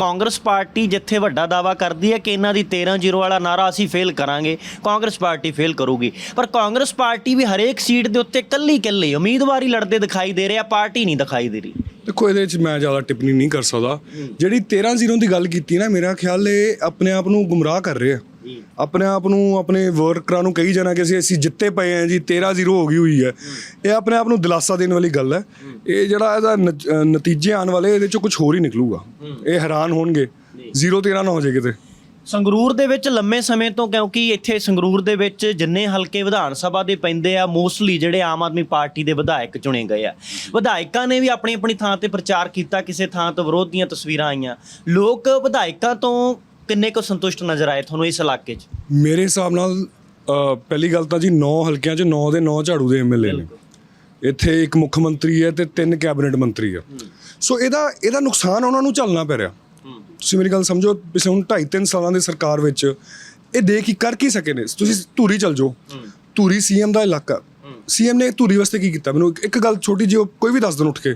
Congress party ਜਿੱਥੇ ਵੱਡਾ ਦਾਵਾ ਕਰਦੀ ਹੈ ਕਿ ਇਹਨਾਂ ਦੀ 13-0 ਵਾਲਾ ਨਾਰਾ ਅਸੀਂ ਫੇਲ ਕਰਾਂਗੇ, ਕਾਂਗਰਸ ਪਾਰਟੀ ਫੇਲ ਕਰੂਗੀ। ਪਰ ਕਾਂਗਰਸ ਪਾਰਟੀ ਵੀ ਹਰੇਕ ਸੀਟ ਦੇ ਉੱਤੇ ਕੱਲੀ ਇਕੱਲੀ ਉਮੀਦਵਾਰੀ ਲੜਦੇ ਦਿਖਾਈ ਦੇ ਰਿਹਾ, ਪਾਰਟੀ ਨਹੀਂ ਦਿਖਾਈ ਦੇ ਰਹੀ। ਦੇਖੋ, ਇਹਦੇ ਵਿੱਚ ਮੈਂ ਜ਼ਿਆਦਾ ਟਿੱਪਣੀ ਨਹੀਂ ਕਰ ਸਕਦਾ। ਜਿਹੜੀ 13-0 ਦੀ ਗੱਲ ਕੀਤੀ ਨਾ, ਮੇਰਾ ਖਿਆਲ ਇਹ ਆਪਣੇ ਆਪ ਨੂੰ ਗੁੰਮਰਾਹ ਕਰ ਰਹੇ ਆ। ਆਪਣੇ ਆਪ ਨੂੰ, ਆਪਣੇ ਵਰਕਰਾਂ ਨੂੰ ਕਹੀ ਜਾਣਾ ਕਿ ਅਸੀਂ ਅਸੀਂ ਜਿੱਤੇ ਪਏ ਆ ਜੀ 13-0 ਹੋ ਗਈ ਹੋਈ ਹੈ। ਇਹ ਆਪਣੇ ਆਪ ਨੂੰ ਦਿਲਾਸਾ ਦੇਣ ਵਾਲੀ ਗੱਲ ਹੈ। ਇਹ ਜਿਹੜਾ ਇਹਦਾ ਨਤੀਜੇ ਆਉਣ ਵਾਲੇ ਇਹਦੇ ਚੋਂ ਕੁਝ ਹੋਰ ਹੀ ਨਿਕਲੂਗਾ। ਇਹ ਹੈਰਾਨ ਹੋਣਗੇ। 0-13 ਨਾ ਹੋ ਜਾਏ ਕਿਤੇ। ਸੰਗਰੂਰ ਦੇ ਵਿੱਚ ਲੰਮੇ ਸਮੇਂ ਤੋਂ ਕਿਉਂਕਿ ਇੱਥੇ ਸੰਗਰੂਰ ਦੇ ਵਿੱਚ ਜਿੰਨੇ ਹਲਕੇ ਵਿਧਾਨ ਸਭਾ ਦੇ ਪੈਂਦੇ ਆ, ਮੋਸਟਲੀ ਜਿਹੜੇ ਆਮ ਆਦਮੀ ਪਾਰਟੀ ਦੇ ਵਿਧਾਇਕ ਚੁਣੇ ਗਏ ਆ। ਵਿਧਾਇਕਾਂ ਨੇ ਵੀ ਆਪਣੀ ਆਪਣੀ ਥਾਂ ਤੇ ਪ੍ਰਚਾਰ ਕੀਤਾ, ਕਿਸੇ ਥਾਂ ਤੋਂ ਵਿਰੋਧ ਦੀਆਂ ਤਸਵੀਰਾਂ ਆਈਆਂ। ਲੋਕ ਵਿਧਾਇਕਾਂ ਤੋਂ ਕਿੰਨੇ ਕੁ ਸੰਤੁਸ਼ਟ ਨਜ਼ਰ ਆਏ ਤੁਹਾਨੂੰ ਇਸ ਇਲਾਕੇ 'ਚ? ਮੇਰੇ ਹਿਸਾਬ ਨਾਲ ਪਹਿਲੀ ਗੱਲ ਤਾਂ ਜੀ 9 ਹਲਕਿਆਂ 'ਚ 9 ਦੇ 9 ਝਾੜੂ ਦੇ ਐਮਐਲਏ ਨੇ। ਇੱਥੇ ਇੱਕ ਮੁੱਖ ਮੰਤਰੀ ਹੈ ਤੇ ਤਿੰਨ ਕੈਬਨਿਟ ਮੰਤਰੀ ਆ। ਸੋ ਇਹਦਾ ਇਹਦਾ ਨੁਕਸਾਨ ਉਹਨਾਂ ਨੂੰ ਝੱਲਣਾ ਪੈ ਰਿਹਾ। ਤੁਸੀਂ ਮੇਰੀ ਗੱਲ ਸਮਝੋ ਪਿਛਲੇ ਹੁਣ 2.5 3 ਸਾਲਾਂ ਦੀ ਸਰਕਾਰ ਵਿੱਚ ਇਹ ਦੇਖ ਕੀ ਕਰ ਕੀ ਸਕੇ ਨੇ। ਤੁਸੀਂ ਧੂਰੀ ਚਲ ਜਾਓ। ਧੂਰੀ ਸੀਐਮ ਦਾ ਇਲਾਕਾ। ਸੀਐਮ ਨੇ ਧੂਰੀ ਵਾਸਤੇ ਕੀ ਕੀਤਾ? ਮੈਨੂੰ ਇੱਕ- ਇੱਕ ਗੱਲ ਛੋਟੀ ਜਿਹੀ ਉਹ ਕੋਈ ਵੀ ਦੱਸ ਦੇਣ ਉੱਠ ਕੇ।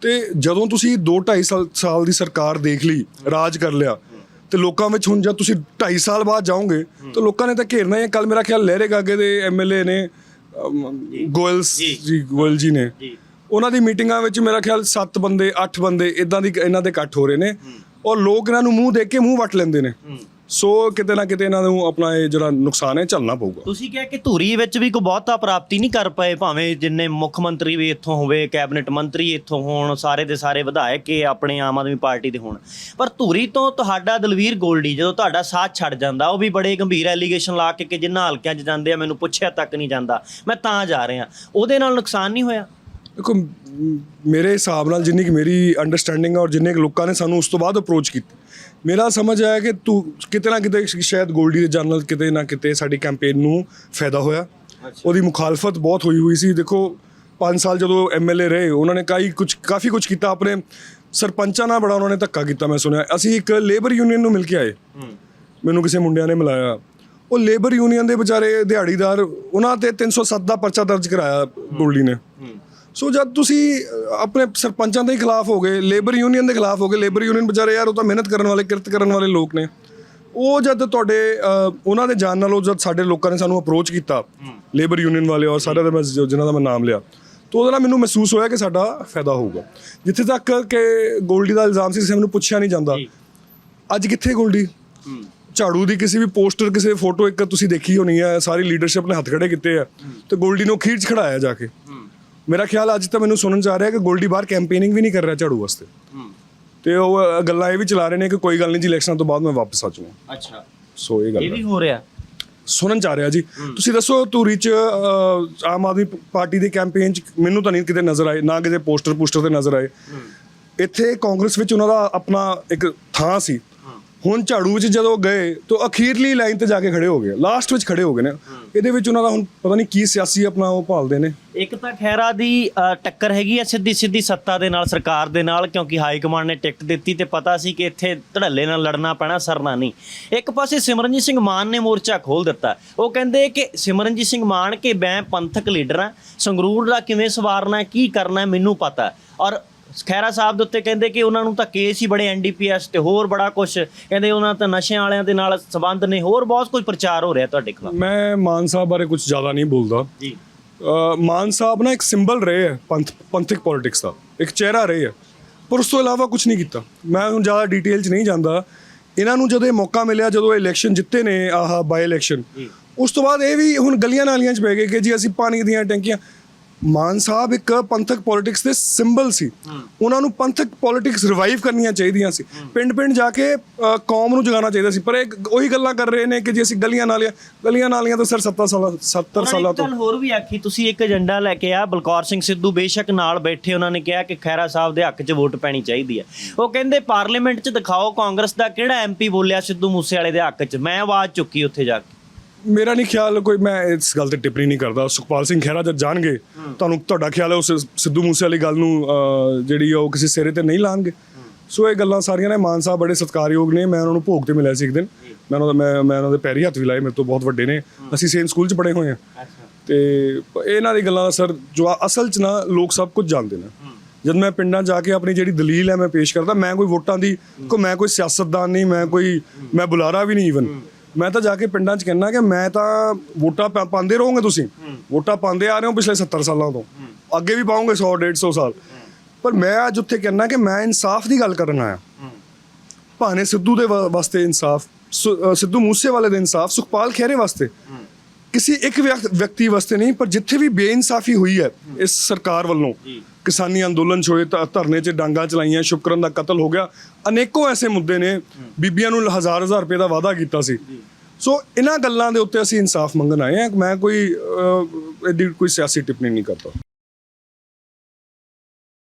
ਤੇ ਜਦੋਂ ਤੁਸੀਂ 2 2.5 ਸਾਲ ਸਾਲ ਦੀ ਸਰਕਾਰ ਦੇਖ ਲਈ ਰਾਜ ਕਰ ਲਿਆ ਤੇ ਲੋਕਾਂ ਵਿੱਚ ਹੁਣ ਜਦ ਤੁਸੀਂ 2.5 ਸਾਲ ਬਾਅਦ ਜਾਓਗੇ ਤਾਂ ਲੋਕਾਂ ਨੇ ਤਾਂ ਘੇਰਨਾ ਹੀ ਕੱਲ ਮੇਰਾ ਖਿਆਲ ਲਹਿਰੇ ਗਾਗੇ ਦੇ ਐਮਐਲਏ ਨੇ ਅਮ, ਗੋਇਲ ਜੀ। ਗੋਇਲ ਜੀ ਨੇ। ਉਹਨਾਂ ਦੀ ਮੀਟਿੰਗਾਂ ਵਿੱਚ ਮੇਰਾ ਖਿਆਲ 7 ਬੰਦੇ 8 ਬੰਦੇ ਇਦਾਂ ਦੀ ਇਹਨਾਂ ਦੇ ਇਕੱਠ ਹੋ ਰਹੇ ਨੇ। ਔਰ ਲੋਕ ਇਹਨਾਂ ਨੂੰ ਮੂੰਹ ਦੇਖ ਕੇ ਮੂੰਹ ਵੱਟ ਲੈਂਦੇ ਨੇ। ਸੋ ਕਿਤੇ ਨਾ ਕਿਤੇ ਇਹਨਾਂ ਨੂੰ ਆਪਣਾ ਇਹ ਜਿਹੜਾ ਨੁਕਸਾਨ ਹੈ, ਝੱਲਣਾ ਪਊਗਾ। ਤੁਸੀਂ ਕਿਹਾ ਕਿ ਧੂਰੀ ਵਿੱਚ ਵੀ ਕੋਈ ਬਹੁਤਾ ਪ੍ਰਾਪਤੀ ਨਹੀਂ ਕਰ ਪਏ, ਭਾਵੇਂ ਜਿੰਨੇ ਮੁੱਖ ਮੰਤਰੀ ਵੀ ਇੱਥੋਂ ਹੋਵੇ, ਕੈਬਨਿਟ ਮੰਤਰੀ ਇੱਥੋਂ ਹੋਣ, ਸਾਰੇ ਦੇ ਸਾਰੇ ਵਿਧਾਇਕ ਇਹ ਆਪਣੇ ਆਮ ਆਦਮੀ ਪਾਰਟੀ ਦੇ ਹੋਣ। ਪਰ ਧੂਰੀ ਤੋਂ ਤੁਹਾਡਾ ਦਲਵੀਰ ਗੋਲਡੀ ਜਦੋਂ ਤੁਹਾਡਾ ਸਾਥ ਛੱਡ ਜਾਂਦਾ, ਉਹ ਵੀ ਬੜੇ ਗੰਭੀਰ ਐਲੀਗੇਸ਼ਨ ਲਾ ਕੇ ਕਿ ਜਿੰਨਾ ਹਲਕਿਆਂ 'ਚ ਜਾਂਦੇ ਆ, ਮੈਨੂੰ ਪੁੱਛਿਆ ਤੱਕ ਨਹੀਂ ਜਾਂਦਾ। ਮੈਂ ਤਾਂ ਜਾ ਰਿਹਾ। ਉਹਦੇ ਨਾਲ ਨੁਕਸਾਨ ਨਹੀਂ ਹੋਇਆ? ਦੇਖੋ ਮੇਰੇ ਹਿਸਾਬ ਨਾਲ ਜਿੰਨੀ ਕਿ ਮੇਰੀ ਅੰਡਰਸਟੈਂਡਿੰਗ ਔਰ ਜਿੰਨੇ ਕੁ ਲੋਕਾਂ ਨੇ ਸਾਨੂੰ ਉਸ ਤੋਂ ਬਾਅਦ ਅਪਰੋਚ ਕੀਤੀ ਮੇਰਾ ਸਮਝ ਆਇਆ ਕਿ ਤੂੰ ਕਿਤੇ ਨਾ ਕਿਤੇ ਸ਼ਾਇਦ ਗੋਲਡੀ ਦੇ ਜਨਰਲ ਕਿਤੇ ਨਾ ਕਿਤੇ ਸਾਡੀ ਕੈਂਪੇਨ ਨੂੰ ਫਾਇਦਾ ਹੋਇਆ। ਉਹਦੀ ਮੁਖਾਲਫਤ ਬਹੁਤ ਹੋਈ ਹੋਈ ਸੀ। ਦੇਖੋ 5 ਸਾਲ ਜਦੋਂ ਐਮਐਲਏ ਰਹੇ ਉਹਨਾਂ ਨੇ ਕਾਈ ਕੁਝ ਕਾਫੀ ਕੁਝ ਕੀਤਾ। ਆਪਣੇ ਸਰਪੰਚਾਂ ਨਾਲ ਬੜਾ ਉਹਨਾਂ ਨੇ ਧੱਕਾ ਕੀਤਾ ਮੈਂ ਸੁਣਿਆ। ਅਸੀਂ ਇੱਕ ਲੇਬਰ ਯੂਨੀਅਨ ਨੂੰ ਮਿਲ ਕੇ ਆਏ। ਮੈਨੂੰ ਕਿਸੇ ਮੁੰਡਿਆਂ ਨੇ ਮਿਲਾਇਆ। ਉਹ ਲੇਬਰ ਯੂਨੀਅਨ ਦੇ ਵਿਚਾਰੇ ਦਿਹਾੜੀਦਾਰ ਉਹਨਾਂ ਤੇ 307 ਦਾ ਪਰਚਾ ਦਰਜ ਕਰਾਇਆ ਗੋਲਡੀ ਨੇ। ਸੋ ਜਦ ਤੁਸੀਂ ਆਪਣੇ ਸਰਪੰਚਾਂ ਦੇ ਖਿਲਾਫ ਹੋ ਗਏ ਲੇਬਰ ਯੂਨੀਅਨ ਦੇ ਖਿਲਾਫ ਹੋ ਗਏ ਲੇਬਰ ਯੂਨੀਅਨ ਵਿਚਾਰੇ ਯਾਰ ਉਹ ਤਾਂ ਮਿਹਨਤ ਕਰਨ ਵਾਲੇ ਕਿਰਤ ਕਰਨ ਵਾਲੇ ਲੋਕ ਨੇ। ਉਹ ਜਦ ਤੁਹਾਡੇ ਉਹਨਾਂ ਦੇ ਜਾਣ ਨਾਲੋਂ ਜਦ ਸਾਡੇ ਲੋਕਾਂ ਨੇ ਸਾਨੂੰ ਅਪਰੋਚ ਕੀਤਾ ਲੇਬਰ ਯੂਨੀਅਨ ਵਾਲੇ ਔਰ ਸਾਰੇ ਦੇ ਮੈਂ ਜ- ਜਿਨ੍ਹਾਂ ਦਾ ਮੈਂ ਨਾਮ ਲਿਆ ਤਾਂ ਉਹਦੇ ਨਾਲ ਮੈਨੂੰ ਮਹਿਸੂਸ ਹੋਇਆ ਕਿ ਸਾਡਾ ਫਾਇਦਾ ਹੋਊਗਾ। ਜਿੱਥੇ ਤੱਕ ਕਿ ਗੋਲਡੀ ਦਾ ਇਲਜ਼ਾਮ ਸੀ ਸਾਨੂੰ ਪੁੱਛਿਆ ਨਹੀਂ ਜਾਂਦਾ। ਅੱਜ ਕਿੱਥੇ ਗੋਲਡੀ? ਝਾੜੂ ਦੀ ਕਿਸੇ ਵੀ ਪੋਸਟਰ ਕਿਸੇ ਫੋਟੋ ਇੱਕ ਤੁਸੀਂ ਦੇਖੀ ਹੋਣੀ ਹੈ ਸਾਰੀ ਲੀਡਰਸ਼ਿਪ ਨੇ ਹੱਥ ਖੜੇ ਕੀਤੇ ਆ ਤੇ ਗੋਲਡੀ ਨੂੰ ਖੀਰ ਚ ਖੜਾਇਆ ਜਾ ਕੇ। ਮੇਰਾ ਖਿਆਲ ਅੱਜ ਤਾਂ ਮੈਨੂੰ ਸੁਣਨ ਆ ਰਿਹਾ ਕਿ ਗੋਲਡੀ ਬਾਹਰ ਕੈਂਪੇਨਿੰਗ ਵੀ ਨਹੀਂ ਕਰ ਰਿਹਾ ਝਾੜੂ ਵਾਸਤੇ। ਤੇ ਉਹ ਗੱਲਾਂ ਇਹ ਵੀ ਚਲਾ ਰਹੇ ਨੇ ਕਿ ਕੋਈ ਗੱਲ ਨਹੀਂ ਜੀ ਇਲੈਕਸ਼ਨ ਤੋਂ ਬਾਅਦ ਮੈਂ ਵਾਪਸ ਆ ਜਾਊਂਗਾ। ਅੱਛਾ। ਸੋ ਇਹ ਗੱਲ ਇਹ। ਵੀ ਹੋ ਰਿਹਾ? ਸੁਣਨ ਆ ਰਿਹਾ ਜੀ। ਤੁਸੀਂ ਦੱਸੋ ਧੂਰੀ ਚ ਆਮ ਆਦਮੀ ਪਾਰਟੀ ਦੇ ਕੈਂਪੇਨ ਚ ਮੈਨੂੰ ਤਾਂ ਨਹੀਂ ਕਿਤੇ ਨਜ਼ਰ ਆਏ ਨਾ ਕਿਤੇ ਪੋਸਟਰ ਪੋਸਟਰ ਤੇ ਨਜ਼ਰ ਆਏ। ਇੱਥੇ ਕਾਂਗਰਸ ਵਿੱਚ ਉਹਨਾਂ ਦਾ ਆਪਣਾ ਇੱਕ ਥਾਂ ਸੀ। ਹੁਣ ਝਾੜੂ ਵਿੱਚ ਜਦੋਂ ਗਏ ਤਾਂ ਅਖੀਰਲੀ ਲਾਈਨ ਤੇ ਜਾ ਕੇ ਖੜੇ ਹੋ ਗਏ। ਲਾਸਟ ਵਿੱਚ ਖੜੇ ਹੋ ਗਏ ਨੇ। ਇਹਦੇ ਵਿੱਚ ਉਹਨਾਂ ਦਾ ਹੁਣ ਪਤਾ ਨਹੀਂ ਕੀ ਸਿਆਸੀ ਆਪਣਾ ਉਹ ਭਾਲਦੇ ਨੇ। ਇੱਕ ਤਾਂ ਖੈਰਾ ਦੀ ਟੱਕਰ ਹੈਗੀ ਆ ਸਿੱਧੀ ਸਿੱਧੀ ਸੱਤਾ ਦੇ ਨਾਲ ਸਰਕਾਰ ਦੇ ਨਾਲ ਕਿਉਂਕਿ ਹਾਈ ਕਮਾਂਡ ਨੇ ਟਿਕਟ ਦਿੱਤੀ ਤੇ ਪਤਾ ਸੀ ਕਿ ਇੱਥੇ ਧੜੱਲੇ ਨਾਲ ਲੜਨਾ ਪੈਣਾ ਸਰਨਾ ਨਹੀਂ। ਇੱਕ ਪਾਸੇ ਸਿਮਰਨਜੀਤ ਸਿੰਘ ਮਾਨ ਨੇ ਮੋਰਚਾ ਖੋਲ ਦਿੱਤਾ। ਉਹ ਕਹਿੰਦੇ ਕਿ ਸਿਮਰਨਜੀਤ ਸਿੰਘ ਮਾਨ ਕਿ ਮੈਂ ਪੰਥਕ ਲੀਡਰ ਹਾਂ ਸੰਗਰੂਰ ਦਾ ਕਿਵੇਂ ਸਵਾਰਨਾ ਕੀ ਕਰਨਾ ਮੈਨੂੰ ਪਤਾ। ਔਰ ਖੈਰਾ ਸਾਹਿਬ ਦੇ ਉੱਤੇ ਕਹਿੰਦੇ ਕਿ ਉਹਨਾਂ ਨੂੰ ਤਾਂ ਕੇਸ ਹੀ ਬੜੇ ਐਨਡੀਪੀਐਸ ਤੇ ਹੋਰ ਬੜਾ ਕੁਝ ਕਹਿੰਦੇ ਉਹਨਾਂ ਤਾਂ ਨਸ਼ਿਆਂ ਵਾਲਿਆਂ ਦੇ ਨਾਲ ਸਬੰਧ ਨੇ ਹੋਰ ਬਹੁਤ ਕੁਝ ਪ੍ਰਚਾਰ ਹੋ ਰਿਹਾ ਤੁਹਾਡੇ ਖਿਲਾਫ। ਮੈਂ ਮਾਨ ਸਾਹਿਬ ਬਾਰੇ ਕੁਝ ਜ਼ਿਆਦਾ ਨਹੀਂ ਬੋਲਦਾ। ਜੀ। ਮਾਨ ਸਾਹਿਬ ਨਾ ਇੱਕ ਸਿੰਬਲ ਰਹੇ ਹੈ ਪੰਥ ਪੰਥਕ ਪੋਲਿਟਿਕਸ ਦਾ। ਇੱਕ ਚਿਹਰਾ ਰਹੇ ਹੈ। ਪਰ ਉਸ ਤੋਂ ਇਲਾਵਾ ਕੁਝ ਨਹੀਂ ਕੀਤਾ। ਮੈਂ ਹੁਣ ਜ਼ਿਆਦਾ ਡਿਟੇਲ 'ਚ ਨਹੀਂ ਜਾਂਦਾ। ਇਹਨਾਂ ਨੂੰ ਜਦੋਂ ਇਹ ਮੌਕਾ ਮਿਲਿਆ ਜਦੋਂ ਇਲੈਕਸ਼ਨ ਜਿੱਤੇ ਨੇ ਆਹ ਬਾਈ ਇਲੈਕਸ਼ਨ ਉਸ ਤੋਂ ਬਾਅਦ ਇਹ ਵੀ ਹੁਣ ਗਲੀਆਂ ਨਾਲੀਆਂ 'ਚ ਪੈ ਗਏ ਕਿ ਜੀ ਅਸੀਂ ਪਾਣੀ ਦੀਆਂ ਟੈਂਕੀਆਂ ਮਾਨ ਸਾਹਿਬ ਇੱਕ ਪੰਥਕ ਪੋਲਿਟਿਕਸ ਦੇ ਸਿੰਬਲ ਸੀ। ਉਹਨਾਂ ਨੂੰ ਪੰਥਕ ਪੋਲਿਟਿਕਸ ਰਿਵਾਈਵ ਕਰਨੀਆਂ ਚਾਹੀਦੀਆਂ ਸੀ। ਪਿੰਡ ਪਿੰਡ ਜਾ ਕੇ ਅ, ਕੌਮ ਨੂੰ ਜਗਾਉਣਾ ਚਾਹੀਦਾ ਸੀ। ਪਰ ਇਹ ਉਹੀ ਗੱਲਾਂ ਕਰ ਰਹੇ ਨੇ ਕਿ ਜੀ ਅਸੀਂ ਗਲੀਆਂ ਨਾਲੀਆਂ ਗਲੀਆਂ ਨਾਲੀਆਂ ਤਾਂ ਸਰ 70 ਸਾਲਾਂ 70 ਉਹਨਾਂ ਨੇ ਸਾਲਾਂ ਇੱਕ ਤੋਂ। ਗੱਲ ਹੋਰ ਵੀ ਆਖੀ ਤੁਸੀਂ ਇੱਕ ਏਜੰਡਾ ਲੈ ਕੇ ਆ ਬਲਕੌਰ ਸਿੰਘ ਸਿੱਧੂ ਬੇਸ਼ੱਕ ਨਾਲ ਬੈਠੇ ਉਹਨਾਂ ਨੇ ਕਿਹਾ ਕਿ ਖੈਰਾ ਸਾਹਿਬ ਦੇ ਹੱਕ 'ਚ ਵੋਟ ਪੈਣੀ ਚਾਹੀਦੀ ਹੈ। ਉਹ ਕਹਿੰਦੇ ਪਾਰਲੀਮੈਂਟ 'ਚ ਦਿਖਾਓ ਕਾਂਗਰਸ ਦਾ ਕਿਹੜਾ ਐਮਪੀ ਬੋਲਿਆ ਸਿੱਧੂ ਮੂਸੇਵਾਲੇ ਦੇ ਹੱਕ 'ਚ? ਮੈਂ ਆਵਾਜ਼ ਚੁੱਕੀ ਉੱਥੇ ਜਾ ਕੇ। ਮੇਰਾ ਨਹੀਂ ਖਿਆਲ ਕੋਈ ਮੈਂ ਇਸ ਗੱਲ ਤੇ ਟਿੱਪਣੀ ਨਹੀਂ ਕਰਦਾ। ਸੁਖਪਾਲ ਸਿੰਘ ਖਹਿਰਾ ਜਦ ਜਾਣਗੇ ਤੁਹਾਨੂੰ ਤੁਹਾਡਾ ਖਿਆਲ ਹੈ ਉਸ ਸਿੱਧੂ ਮੂਸੇ ਵਾਲੀ ਗੱਲ ਨੂੰ ਜਿਹੜੀ ਆ ਉਹ ਕਿਸੇ ਸਿਰੇ ਤੇ ਨਹੀਂ ਲਾਣਗੇ। ਸੋ ਇਹ ਗੱਲਾਂ ਸਾਰੀਆਂ ਨੇ ਮਾਨ ਸਾਹਿਬ ਬੜੇ ਸਤਿਕਾਰਯੋਗ ਨੇ ਮੈਂ ਉਹਨਾਂ ਨੂੰ ਭੋਗ ਤੇ ਮਿਲਿਆ ਸੀ ਇੱਕ ਦਿਨ। ਮੈਂ ਉਹਨਾਂ ਦਾ ਮੈਂ ਮੈਂ ਉਹਨਾਂ ਦੇ ਪੈਰੀ ਹੱਥ ਵੀ ਲਾਏ ਮੇਰੇ ਤੋਂ ਬਹੁਤ ਵੱਡੇ ਨੇ। ਅਸੀਂ ਸੇਮ ਸਕੂਲ 'ਚ ਪੜ੍ਹੇ ਹੋਏ ਹਾਂ। ਤੇ ਇਹਨਾਂ ਦੀ ਗੱਲਾਂ ਦਾ ਸਰ ਜੋ ਆ- ਅਸਲ 'ਚ ਨਾ ਲੋਕ ਸਭ ਕੁਝ ਜਾਣਦੇ ਨੇ। ਜਦ ਮੈਂ ਪਿੰਡਾਂ ਜਾ ਕੇ ਆਪਣੀ ਜਿਹੜੀ ਦਲੀਲ ਹੈ ਮੈਂ ਪੇਸ਼ ਕਰਦਾ ਮੈਂ ਕੋਈ ਵੋਟਾਂ ਦੀ ਕੋ ਮੈਂ ਕੋਈ ਸਿਆਸਤਦਾਨ ਨਹੀਂ ਮੈਂ ਕੋਈ ਮੈਂ ਬੁਲਾਰਾ ਵੀ ਨਹੀਂ ਈਵਨ ਮੈਂ ਤਾਂ ਜਾ ਕੇ ਪਿੰਡਾਂ 'ਚ ਕਹਿੰਦਾ ਕਿ ਮੈਂ ਤਾਂ ਵੋਟਾਂ ਪਾ- ਪਾਉਂਦੇ ਰਹੋਗੇ ਤੁਸੀਂ। ਵੋਟਾਂ ਪਾਉਂਦੇ ਆ ਰਹੇ ਹੋ ਪਿਛਲੇ 70 ਸਾਲਾਂ ਤੋਂ। ਅੱਗੇ ਵੀ ਪਾਉਂਗੇ 100 150 ਸਾਲ। ਪਰ ਮੈਂ ਅੱਜ ਉੱਥੇ ਕਹਿੰਦਾ ਕਿ ਮੈਂ ਇਨਸਾਫ ਦੀ ਗੱਲ ਕਰਨ ਆਇਆ। ਭਾਨੇ ਸਿੱਧੂ ਦੇ ਵਾ- ਵਾਸਤੇ ਇਨਸਾਫ ਸਿੱਧੂ ਮੂਸੇਵਾਲੇ ਦੇ ਇਨਸਾਫ ਸੁਖਪਾਲ ਖਹਿਰੇ ਵਾਸਤੇ। ਕਿਸੇ ਇੱਕ ਵਿਅਕ- ਵਿਅਕਤੀ ਵਾਸਤੇ ਨਹੀਂ ਪਰ ਜਿੱਥੇ ਵੀ ਬੇਇਨਸਾਫੀ ਹੋਈ ਹੈ ਇਸ ਸਰਕਾਰ ਵੱਲੋਂ ਕਿਸਾਨੀ ਅੰਦੋਲਨ 'ਚ ਹੋਏ ਧ- ਧਰਨੇ 'ਚ ਡਾਂਗਾ ਚਲਾਈਆਂ ਸ਼ੁਕਰਨ ਦਾ ਕਤਲ ਹੋ ਗਿਆ। ਅਨੇਕੋ ਐਸੇ ਮੁੱਦੇ ਨੇ ਬੀਬੀਆਂ ਨੂੰ ਹਜ਼ਾਰ ਹਜ਼ਾਰ ਰੁਪਏ ਦਾ ਵਾਅਦਾ ਕੀਤਾ ਸੀ। ਸੋ ਇਹਨਾਂ ਗੱਲਾਂ ਦੇ ਉੱਤੇ ਅਸੀਂ ਇਨਸਾਫ ਮੰਗਣ ਆਏ ਹਾਂ। ਮੈਂ ਕੋਈ ਐਡੀ ਕੋਈ ਸਿਆਸੀ ਟਿੱਪਣੀ ਨਹੀਂ ਕਰਦਾ।